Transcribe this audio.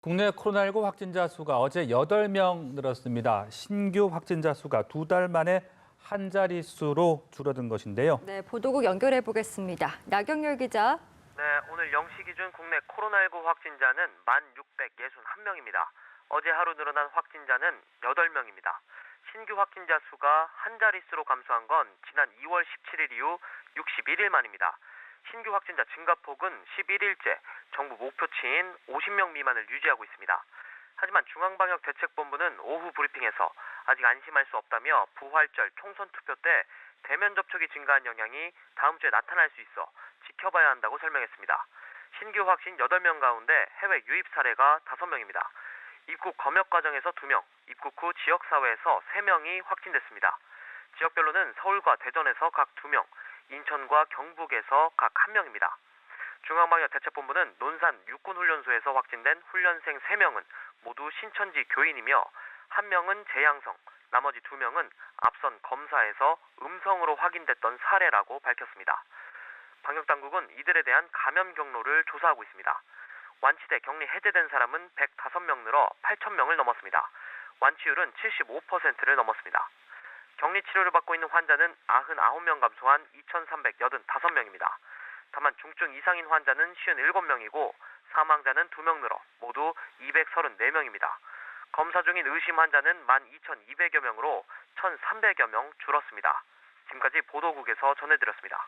국내 코로나19 확진자 수가 어제 8명 늘었습니다. 신규 확진자 수가 두 달 만에 한 자릿수로 줄어든 것인데요. 네, 보도국 연결해 보겠습니다. 나경열 기자. 네, 오늘 0시 기준 국내 코로나19 확진자는 1,661명입니다. 어제 하루 늘어난 확진자는 8명입니다. 신규 확진자 수가 한 자릿수로 감소한 건 지난 2월 17일 이후 61일 만입니다. 신규 확진자 증가폭은 11일째 정부 목표치인 50명 미만을 유지하고 있습니다. 하지만 중앙방역대책본부는 오후 브리핑에서 아직 안심할 수 없다며 부활절 총선 투표 때 대면 접촉이 증가한 영향이 다음 주에 나타날 수 있어 지켜봐야 한다고 설명했습니다. 신규 확진 8명 가운데 해외 유입 사례가 5명입니다. 입국 검역 과정에서 2명, 입국 후 지역사회에서 3명이 확진됐습니다. 지역별로는 서울과 대전에서 각 2명, 인천과 경북에서 각 1명입니다. 중앙방역대책본부는 논산 육군훈련소에서 확진된 훈련생 3명은 모두 신천지 교인이며 1명은 재양성, 나머지 2명은 앞선 검사에서 음성으로 확인됐던 사례라고 밝혔습니다. 방역당국은 이들에 대한 감염 경로를 조사하고 있습니다. 완치돼 격리 해제된 사람은 105명 늘어 8,000명을 넘었습니다. 완치율은 75%를 넘었습니다. 격리 치료를 받고 있는 환자는 99명 감소한 2,385명입니다. 다만 중증 이상인 환자는 57명이고 사망자는 2명 늘어 모두 234명입니다. 검사 중인 의심 환자는 12,200여 명으로 1,300여 명 줄었습니다. 지금까지 보도국에서 전해드렸습니다.